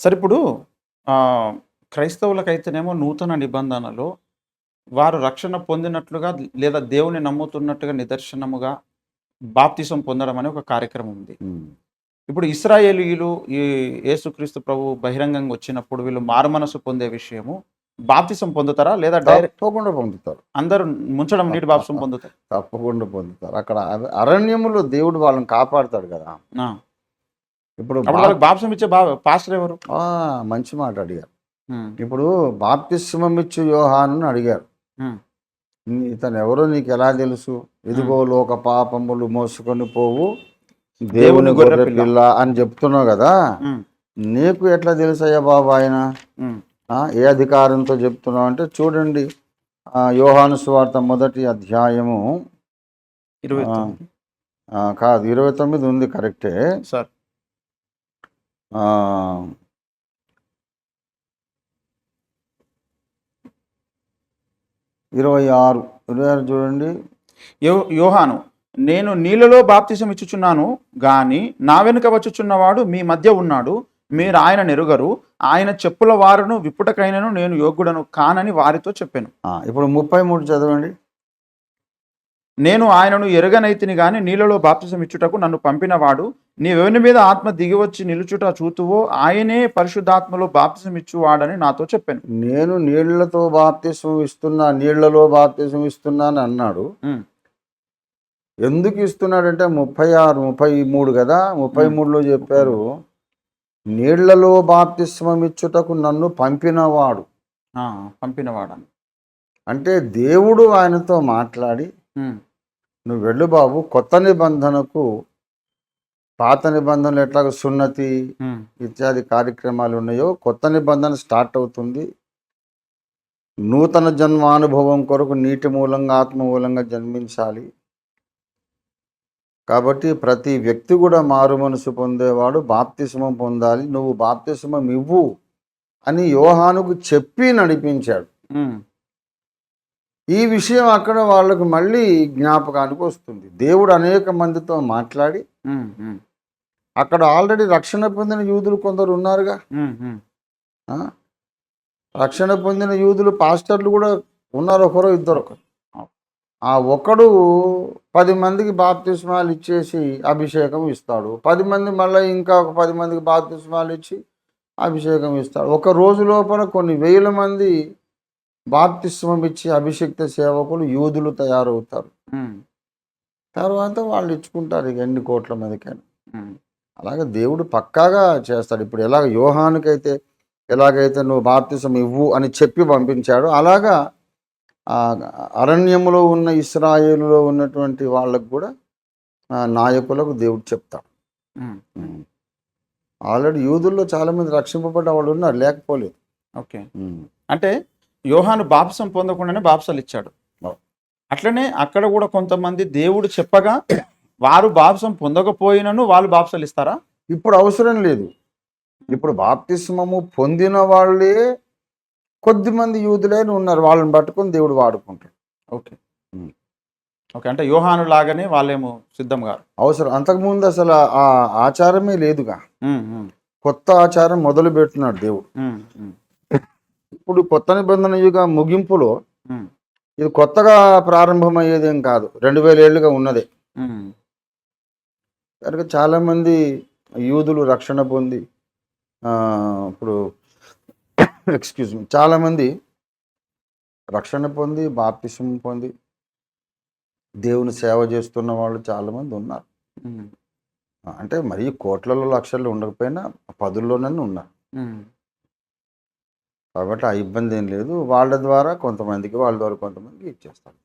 సరే ఇప్పుడు క్రైస్తవులకైతేనేమో నూతన నిబంధనలో వారు రక్షణ పొందినట్లుగా లేదా దేవుని నమ్ముతున్నట్టుగా నిదర్శనముగా బాప్తిసం పొందడం అనే ఒక కార్యక్రమం ఉంది. ఇప్పుడు ఇస్రాయేలీయులు ఈ యేసుక్రీస్తు ప్రభు బహిరంగంగా వచ్చినప్పుడు వీళ్ళు మారుమనసు పొందే విషయము బాప్తిసం పొందుతారా లేదా డైరెక్ట్ తప్పకుండా పొందుతారు. అందరూ ముంచడం నీటి బాప్తిసం పొందుతారు? తప్పకుండా పొందుతారు. అక్కడ అర- అరణ్యములో దేవుడు వాళ్ళని కాపాడుతాడు కదా. ఇప్పుడు బాప్సం ఇచ్చే బా పాస్టర్ ఎవరు? ఆ, మంచి మాట అడిగారు. ఇప్పుడు బాప్తిస్మం ఇచ్చు యోహాను అడిగారు. ఉమ్, "నీ- ఇతను ఎవరో నీకు ఎలా తెలుసు? ఇదిగో లోక పాపములు మోసుకొని పోవు. దేవుని గొర్రె పిల్ల. అని చెప్తున్నావు కదా? నీకు ఎట్లా తెలుసయ్యా బాబు ఆయన? ఏ అధికారంతో చెప్తున్నావు అంటే చూడండి. యోహాను సువార్త మొదటి అధ్యాయము. కాదు ఇరవై తొమ్మిది ఉంది కరెక్టే. సార్. ఇరవై ఆరు. ఇరవై ఆరు చూడండి. యో యోహాను నేను నీళ్ళలో బాప్తిసం ఇచ్చుచున్నాను గాని నా వెనుక వచ్చుచున్నవాడు మీ మధ్య ఉన్నాడు మీరు ఆయన నెరుగరు ఆయన చెప్పుల వారును విప్పుటకైనను నేను యోగ్యుడను కానని వారితో చెప్పాను. ఇప్పుడు ముప్పై మూడు చదవండి. నేను ఆయనను ఎరగనైతిని గాని నీళ్ళలో బాప్తిసం ఇచ్చుటకు నన్ను పంపినవాడు నీవెవని మీద ఆత్మ దిగివచ్చి నిలుచుట చూతువో ఆయనే పరిశుద్ధాత్మలో బాప్తిసం ఇచ్చువాడని నాతో చెప్పాను. నేను నీళ్ళతో బాప్తిసం ఇస్తున్నా నీళ్ళలో బాప్తిసం ఇస్తున్నాను అన్నాడు. ఎందుకు ఇస్తున్నాడంటే ముప్పై ఆరు ముప్పై మూడు కదా? ముప్పై మూడులో చెప్పారు నీళ్ళలో బాప్తిస్మం ఇచ్చుటకు నన్ను పంపినవాడు. పంపినవాడని అంటే దేవుడు ఆయనతో మాట్లాడి నువ్వు వెళ్ళు బాబు కొత్త నిబంధనకు పాత నిబంధనలు ఎట్లాగ సున్నతి ఇత్యాది కార్యక్రమాలు ఉన్నాయో కొత్త నిబంధన స్టార్ట్ అవుతుంది. నూతన జన్మానుభవం కొరకు నీటి మూలంగా ఆత్మ మూలంగా జన్మించాలి. కాబట్టి ప్రతి వ్యక్తి కూడా మారు మనసు పొందేవాడు బాప్తిస్మం పొందాలి. నువ్వు బాప్తిస్మం ఇవ్వు అని యోహానుకు చెప్పి నడిపించాడు. ఈ విషయం అక్కడ వాళ్ళకు మళ్ళీ జ్ఞాపకానికి వస్తుంది. దేవుడు అనేక మందితో మాట్లాడి అక్కడ ఆల్రెడీ రక్షణ పొందిన యూదులు కొందరు ఉన్నారుగా? రక్షణ పొందిన యూదులు పాస్టర్లు కూడా ఉన్నారు ఒకరు ఇద్దరు. ఆ ఒకడు పది మందికి బాప్తిస్మాలు ఇచ్చేసి అభిషేకం ఇస్తాడు. పది మంది మళ్ళీ ఇంకా ఒక పది మందికి బాప్తిస్మాలు ఇచ్చి అభిషేకం ఇస్తాడు. ఒక రోజు లోపల కొన్ని వేల మంది బాప్తిస్మం ఇచ్చి అభిషేక్త సేవకులు యూదులు తయారవుతారు. తర్వాత వాళ్ళు ఇచ్చుకుంటారు ఇక ఎన్ని కోట్ల మందికైనా. అలాగే దేవుడు పక్కాగా చేస్తాడు. ఇప్పుడు ఎలాగ యోహానుకైతే ఎలాగైతే నువ్వు బాప్తిసం ఇవ్వు అని చెప్పి పంపించాడు అలాగా ఆ అరణ్యములో ఉన్న ఇస్రాయేలులో ఉన్నటువంటి వాళ్ళకు కూడా నాయకులకు దేవుడు చెప్తాడు. ఆల్రెడీ యూదుల్లో చాలా మంది రక్షింపబడ్డ వాళ్ళు ఉన్నారు లేకపోలేదు. ఓకే. అంటే యోహాను బాప్సం పొందకుండానే బాప్సాలు ఇచ్చాడు. అట్లనే అక్కడ కూడా కొంతమంది దేవుడు చెప్పగా వారు బాప్సం పొందకపోయినను వాళ్ళు బాప్సాలు ఇస్తారా? ఇప్పుడు అవసరం లేదు. ఇప్పుడు బాప్తిస్మము పొందిన వాళ్ళే కొద్ది మంది యూదులైన ఉన్నారు. వాళ్ళని పట్టుకొని దేవుడు వాడుకుంటాడు. ఓకే. ఓకే. అంటే యోహాను లాగానే వాళ్ళేమో సిద్ధం గారు. అవసరం. అంతకుముందు అసలు ఆ ఆచారమే లేదుగా. కొత్త ఆచారం మొదలు పెడుతున్నాడు దేవుడు ఇప్పుడు కొత్త నిబంధన యుగ ముగింపులో ఇది కొత్తగా ప్రారంభమయ్యేదేం కాదు. రెండు వేల ఏళ్ళుగా ఉన్నదే. కనుక చాలామంది యూదులు రక్షణ పొంది ఇప్పుడు ఎక్స్క్యూజ్ మీ చాలామంది రక్షణ పొంది బాప్తిసం పొంది దేవుని సేవ చేస్తున్న వాళ్ళు చాలామంది ఉన్నారు. అంటే మరీ కోట్లలో లక్షల్లో ఉండకపోయినా పదుల్లోనన్నా ఉన్నారు. కాబట్టి ఆ ఇబ్బంది ఏం లేదు. వాళ్ళ ద్వారా కొంతమందికి వాళ్ళ ద్వారా కొంతమందికి ఇచ్చేస్తారు.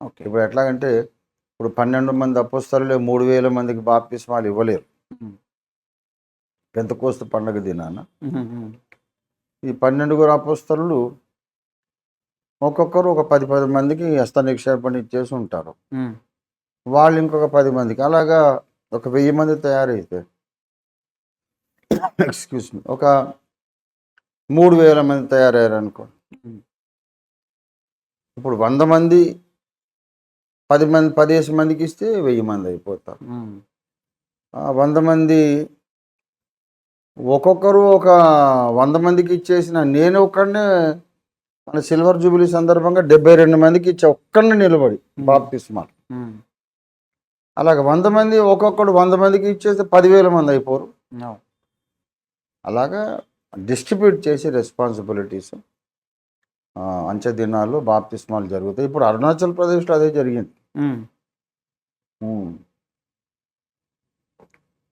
ఓకే. ఇప్పుడు ఎట్లాగంటే ఇప్పుడు పన్నెండు మంది అపోస్తలు మూడు వేల మందికి బాప్తిస్మాలు ఇవ్వలేరు. పెంతకోస్తు పండగ దినాన ఈ పన్నెండుగురు అపోస్తలు ఒక్కొక్కరు ఒక పది పది మందికి హస్త నిక్షేపణ ఇచ్చేసి ఉంటారు. వాళ్ళు ఇంకొక పది మందికి. అలాగా ఒక వెయ్యి మంది తయారైతే ఎక్స్క్యూజ్ మీ ఒక మూడు వేల మంది తయారయ్యారు అనుకో. ఇప్పుడు వంద మంది పది మంది పదిహేను మందికి ఇస్తే వెయ్యి మంది అయిపోతారు వంద మంది ఒక్కొక్కరు ఒక వంద మందికి ఇచ్చేసిన నేను ఒక్కడనే మన సిల్వర్ జూబిలీ సందర్భంగా డెబ్బై రెండు మందికి ఇచ్చే ఒక్కడిని నిలబడి బాప్తిస్మాలు. అలాగే వంద మంది ఒక్కొక్కడు వంద మందికి ఇచ్చేస్తే పదివేల మంది అయిపోరు. అలాగా డిస్ట్రిబ్యూట్ చేసి రెస్పాన్సిబిలిటీస్ అంచె దినాల్లో బాప్తిస్మాలు జరుగుతాయి ఇప్పుడు అరుణాచల్ ప్రదేశ్లో అదే జరిగింది.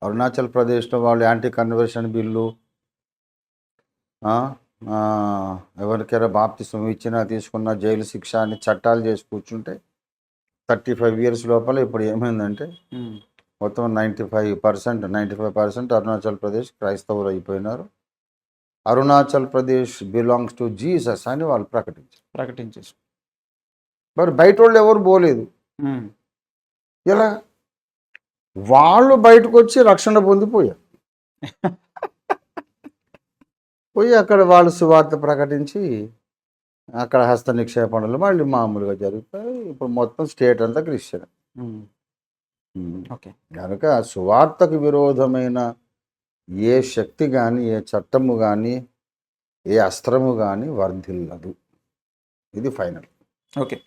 అరుణాచల్ ప్రదేశ్లో వాళ్ళు యాంటీ కన్వర్షన్ బిల్లు ఎవరికైనా బాప్తిసం ఇచ్చినా తీసుకున్న జైలు శిక్ష అని చట్టాలు చేసి కూర్చుంటే థర్టీ ఫైవ్ ఇయర్స్ లోపల ఇప్పుడు ఏమైందంటే. మొత్తం ninety five percent ninety five percent Arunachal Pradesh క్రైస్తవులు అయిపోయినారు. Arunachal Pradesh belongs to Jesus అని వాళ్ళు ప్రకటించారు. ప్రకటించేసి మరి బయట వాళ్ళు ఎవరు పోలేదు. ఎలా? వాళ్ళు బయటకు వచ్చి రక్షణ పొందిపోయారు. పోయి అక్కడ వాళ్ళు సువార్త ప్రకటించి అక్కడ హస్త నిక్షేపణలు మళ్ళీ మామూలుగా జరుగుతాయి. ఇప్పుడు మొత్తం స్టేట్ అంతా క్రిస్టియన్. ఓకే. కనుక సువార్తకు విరోధమైన ఏ శక్తి కానీ ఏ చట్టము కానీ ఏ అస్త్రము కానీ వర్ధిల్లదు. ఇది ఫైనల్. ఓకే.